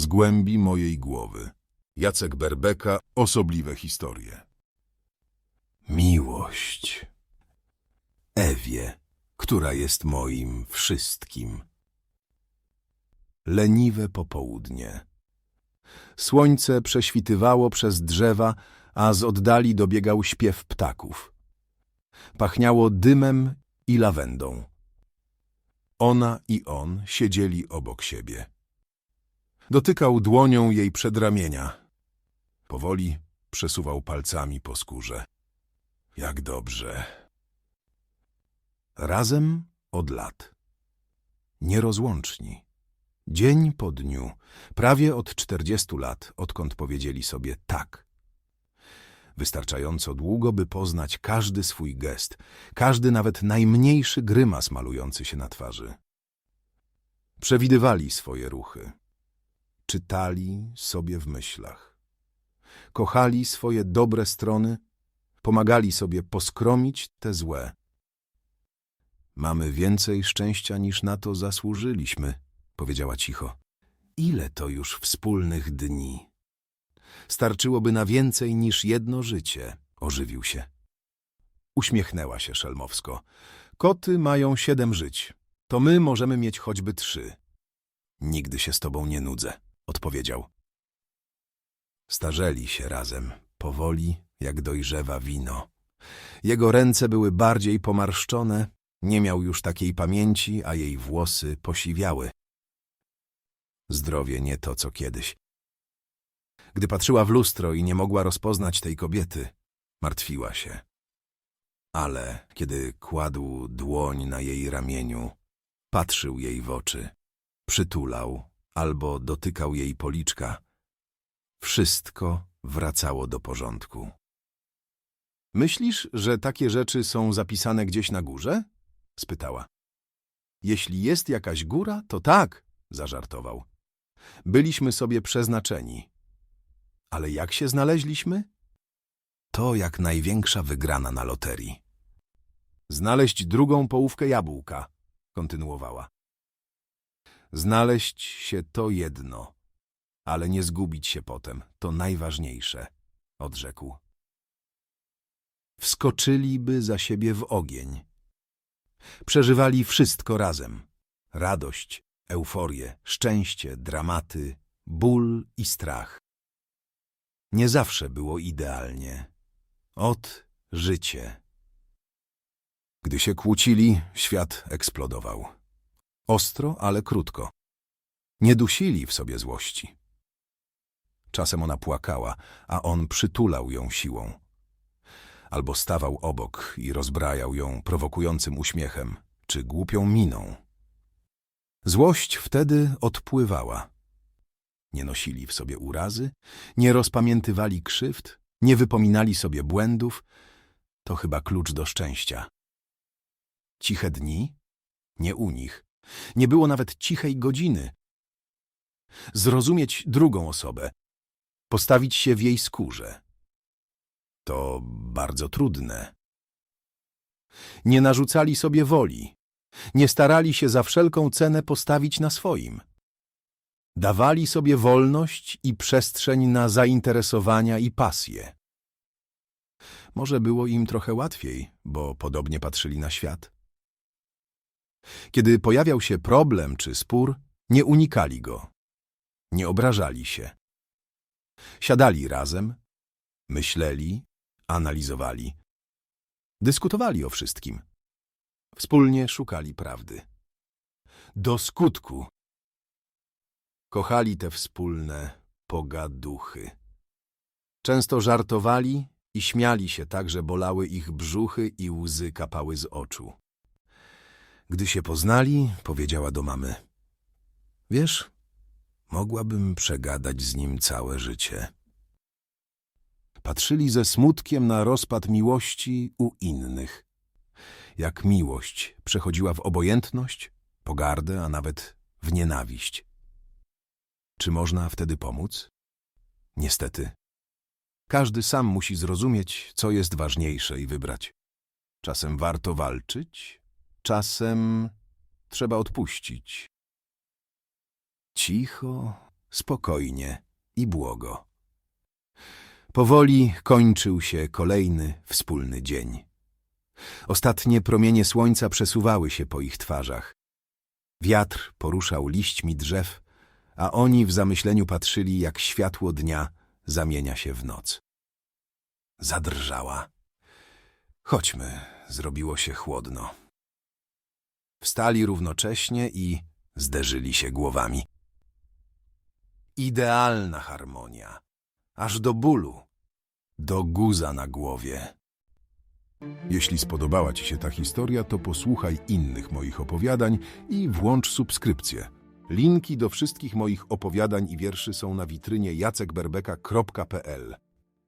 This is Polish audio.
z głębi mojej głowy. Jacek Berbeka, osobliwe historie. Miłość. Ewie, która jest moim wszystkim. Leniwe popołudnie. Słońce prześwitywało przez drzewa, a z oddali dobiegał śpiew ptaków. Pachniało dymem i lawendą. Ona i on siedzieli obok siebie. Dotykał dłonią jej przedramienia. Powoli przesuwał palcami po skórze. Jak dobrze. Razem od lat. Nierozłączni. Dzień po dniu, prawie od czterdziestu lat, odkąd powiedzieli sobie tak. Wystarczająco długo, by poznać każdy swój gest, każdy nawet najmniejszy grymas malujący się na twarzy. Przewidywali swoje ruchy. Czytali sobie w myślach. Kochali swoje dobre strony, pomagali sobie poskromić te złe. Mamy więcej szczęścia niż na to zasłużyliśmy, powiedziała cicho. Ile to już wspólnych dni? Starczyłoby na więcej niż jedno życie, ożywił się. Uśmiechnęła się szelmowsko. Koty mają siedem żyć, to my możemy mieć choćby trzy. Nigdy się z tobą nie nudzę, odpowiedział. Starzeli się razem, powoli, jak dojrzewa wino. Jego ręce były bardziej pomarszczone, nie miał już takiej pamięci, a jej włosy posiwiały. Zdrowie nie to, co kiedyś. Gdy patrzyła w lustro i nie mogła rozpoznać tej kobiety, martwiła się. Ale kiedy kładł dłoń na jej ramieniu, patrzył jej w oczy, przytulał albo dotykał jej policzka, wszystko wracało do porządku. Myślisz, że takie rzeczy są zapisane gdzieś na górze? spytała. Jeśli jest jakaś góra, to tak, zażartował. Byliśmy sobie przeznaczeni. Ale jak się znaleźliśmy? To jak największa wygrana na loterii. Znaleźć drugą połówkę jabłka, kontynuowała. Znaleźć się to jedno, ale nie zgubić się potem, to najważniejsze, odrzekł. Wskoczyliby za siebie w ogień. Przeżywali wszystko razem. Radość, euforię, szczęście, dramaty, ból i strach. Nie zawsze było idealnie. Ot życie. Gdy się kłócili, świat eksplodował. Ostro, ale krótko. Nie dusili w sobie złości. Czasem ona płakała, a on przytulał ją siłą. Albo stawał obok i rozbrajał ją prowokującym uśmiechem czy głupią miną. Złość wtedy odpływała. Nie nosili w sobie urazy, nie rozpamiętywali krzywd, nie wypominali sobie błędów. To chyba klucz do szczęścia. Ciche dni? Nie u nich. Nie było nawet cichej godziny. Zrozumieć drugą osobę, postawić się w jej skórze. To bardzo trudne. Nie narzucali sobie woli, nie starali się za wszelką cenę postawić na swoim. Dawali sobie wolność i przestrzeń na zainteresowania i pasje. Może było im trochę łatwiej, bo podobnie patrzyli na świat. Kiedy pojawiał się problem czy spór, nie unikali go. Nie obrażali się. Siadali razem, myśleli, analizowali. Dyskutowali o wszystkim. Wspólnie szukali prawdy. Do skutku. Kochali te wspólne pogaduchy. Często żartowali i śmiali się tak, że bolały ich brzuchy i łzy kapały z oczu. Gdy się poznali, powiedziała do mamy. Wiesz, mogłabym przegadać z nim całe życie. Patrzyli ze smutkiem na rozpad miłości u innych. Jak miłość przechodziła w obojętność, pogardę, a nawet w nienawiść. Czy można wtedy pomóc? Niestety. Każdy sam musi zrozumieć, co jest ważniejsze i wybrać. Czasem warto walczyć, czasem trzeba odpuścić. Cicho, spokojnie i błogo. Powoli kończył się kolejny wspólny dzień. Ostatnie promienie słońca przesuwały się po ich twarzach. Wiatr poruszał liśćmi drzew, a oni w zamyśleniu patrzyli, jak światło dnia zamienia się w noc. Zadrżała. Chodźmy, zrobiło się chłodno. Wstali równocześnie i zderzyli się głowami. Idealna harmonia, aż do bólu, do guza na głowie. Jeśli spodobała Ci się ta historia, to posłuchaj innych moich opowiadań i włącz subskrypcję. Linki do wszystkich moich opowiadań i wierszy są na witrynie jacekberbeka.pl.